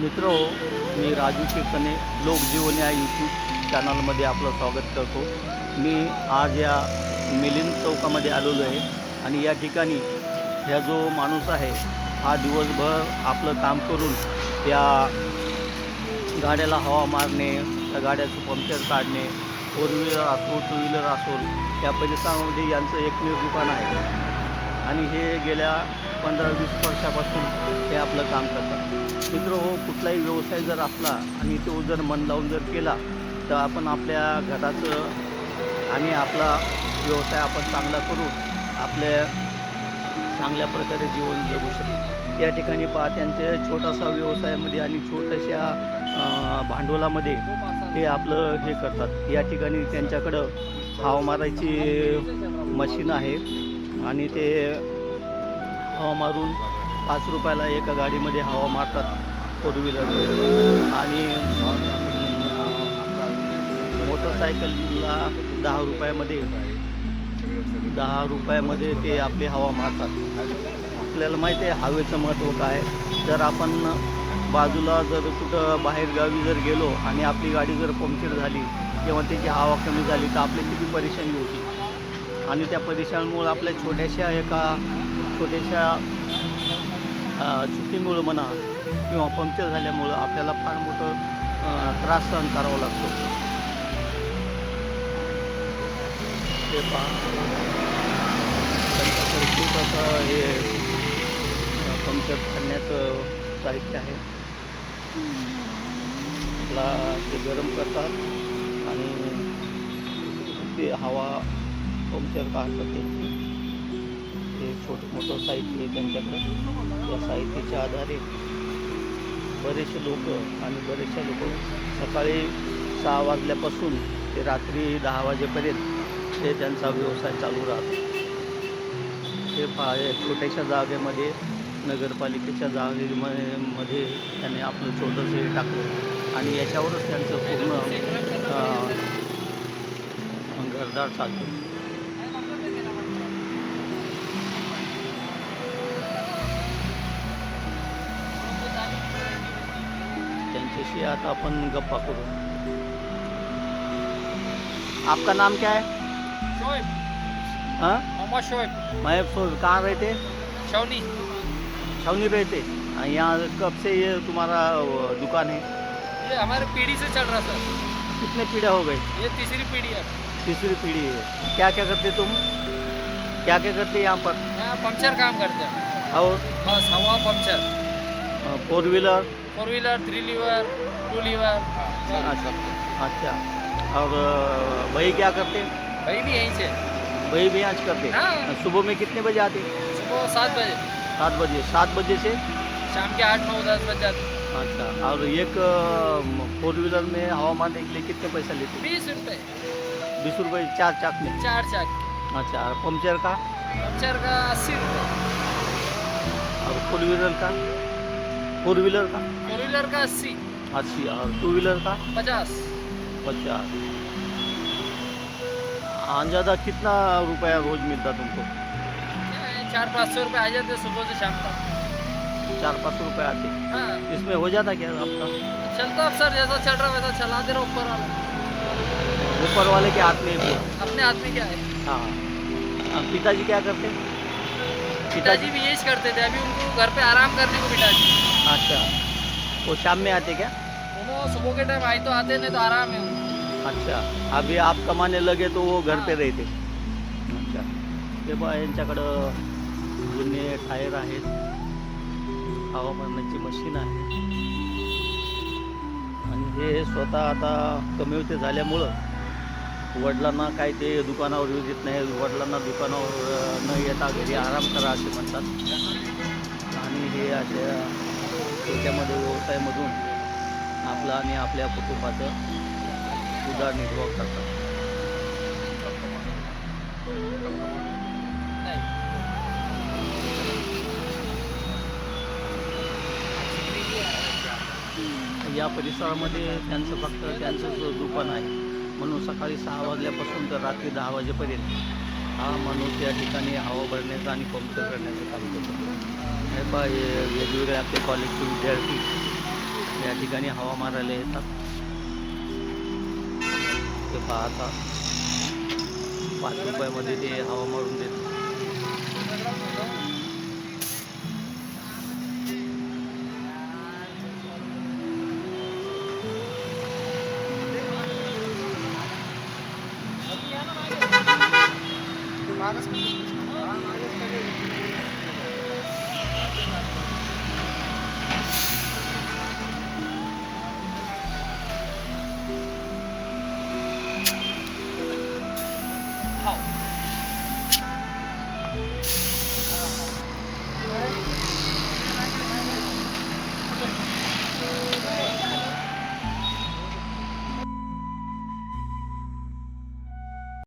मित्र हो मी राजू कीर्तने लोकजीवन या यूट्यूब चॅनलमध्ये आपलं स्वागत करतो. मी आज या मिलिंद चौकामध्ये आलेलो आहे आणि या ठिकाणी ह्या जो माणूस आहे हा दिवसभर आपलं काम करून त्या गाड्याला हवा मारणे त्या गाड्याचं पंक्चर काढणे फोर व्हीलर असो टू व्हीलर असो त्या परिसरामध्ये यांचं एकमेव दुकान आहे. आणि हे गेल्या पंधरा वीस वर्षापासून हे आपलं काम करतात. मित्र हो कुठलाही व्यवसाय जर असला आणि तो जर मन लावून जर केला तर आपण आपल्या घराचं आणि आपला व्यवसाय आपण चांगला करून आपल्या चांगल्या प्रकारे जीवन जगू शकतो. या ठिकाणी पहा त्यांच्या छोटासा व्यवसायामध्ये आणि छोट्याशा भांडवलामध्ये ते आपलं हे करतात. या ठिकाणी त्यांच्याकडं हाव मारायची मशीन आहे. आणि ते हवा मारून पाच रुपयाला एका गाडीमध्ये हवा मारतात फोर व्हीलर आणि मोटरसायकलला दहा रुपयामध्ये दहा रुपयामध्ये ते आपली हवा मारतात. आपल्याला माहिती आहे हवेचं महत्त्व काय? जर आपण बाजूला जर कुठं बाहेरगावी जर गेलो आणि आपली गाडी जर पंक्चर झाली किंवा त्याची हवा कमी झाली तर आपली किती परेशानी होती? आणि त्या परेशानीमुळं आपल्या छोट्याशा एका छोट्याशा चुकीमुळं म्हणा किंवा पंक्चर झाल्यामुळं आपल्याला फार मोठं त्रास सहन करावा लागतो. ते पहा. खूप असं हे पंक्चर करण्याचं साहित्य आहे. आपला ते गरम करतात आणि ते हवा पंक्चर काढतात त्यांची ते छोटं मोठं साहित्य आहे त्यांच्याकडं. या साहित्याच्या आधारे बरेचसे लोक आणि बरेचसे लोक सकाळी सहा वाजल्यापासून ते रात्री दहा वाजेपर्यंत ते त्यांचा व्यवसाय चालू राहतो. ते पा छोट्याशा जागेमध्ये नगरपालिकेच्या जागेमध्ये त्याने आपलं छोटंसं हे टाकलं आणि याच्यावरच त्यांचं पूर्ण घरदार चालतो त्यांच्याशी आता आपण गप्पा करू. आपका नाम क्या है? शोएब. हाँ? मोहम्मद शोएब. मैं कहाँ रहते? शौनी छावनी रहते? हाँ, यहाँ कब से ये तुम्हारा दुकान है? ये हमारे पीढ़ी से चल रहा सर. कितने पीढ़ा हो गए? ये तीसरी पीढ़ी है. तीसरी पीढ़ी है। क्या क्या करते तुम? क्या क्या करते यहाँ पर? यहाँ पंक्चर काम करते हैं. और? बस हवा puncture four wheeler four wheeler three wheeler two wheeler अच्छा। अच्छा। और भाई क्या करते? हैं भाई भी यहीं से। भाई भी यहाँ करते? हाँ। सुबह में कितने बजे आते? सुबह सात बजे। सात बजे। सात बजे से? शाम के आठ नौ दस बजे जाते। अच्छा। और एक फोर व्हीलर में हवा मारने के लिए कितने पैसा लेते? बीस रुपये बीस रुपये चार चाक में? चार चाक। अच्छा। और पंक्चर का? पंक्चर का अस्सी रुपये और फोर व्हीलर का? फोर व्हीलर का? फोर व्हीलर का अस्सी। अस्सी और टू व्हीलर का? पचास। पचास। अंदाज़ा कितना रुपया रोज मिलता तुमको? चार पाँच सौ रुपये आ जाते सुबह से शाम तक। चार पाँच सौ रुपये आते? हाँ। इसमें हो जाता क्या आपका? चलता अब सर जैसा चल रहा वैसा चला दे रहा ऊपर वाला। ऊपर वाले के हाथ में ही है। अपने आदमी क्या है? हाँ। हाँ, पिताजी क्या करते? पिताजी भी यही करते थे अभी उनको घर पे आराम करने को पिताजी अच्छा। वो शाम में आते क्या? सुबह के टाइम आई तो आते नहीं तो आराम है। अच्छा अभी आप कमाने लगे तो वो घर पे रहते। अच्छा। ते बा यांच्याकडं जुने टायर आहेत. हवा मशीन आहे. आणि हे स्वतः आता कमी झाल्यामुळं वडिलांना काय ते दुकानावर येऊ देत नाही. वडिलांना दुकानावर न येता घरी आराम करा असे म्हणतात. आणि हे अशा त्याच्यामध्ये व्यवसायामधून आपलं आणि आपल्या कुटुंबाचं उदारनिर्वाह करतात या परिसरामध्ये त्यांचं फक्त त्यांचंच दुकान आहे म्हणून सकाळी सहा वाजल्यापासून तर रात्री दहा वाजेपर्यंत हा माणूस या ठिकाणी हवा भरण्याचं आणि पंक्चर करण्याचं काम करतो. पा वेगवेगळे आपले कॉलेजचे विद्यार्थी. या ठिकाणी हवा मारायला येतात ते पाहता पाच रुपयामध्ये ते हवा मारून देतात Gracias.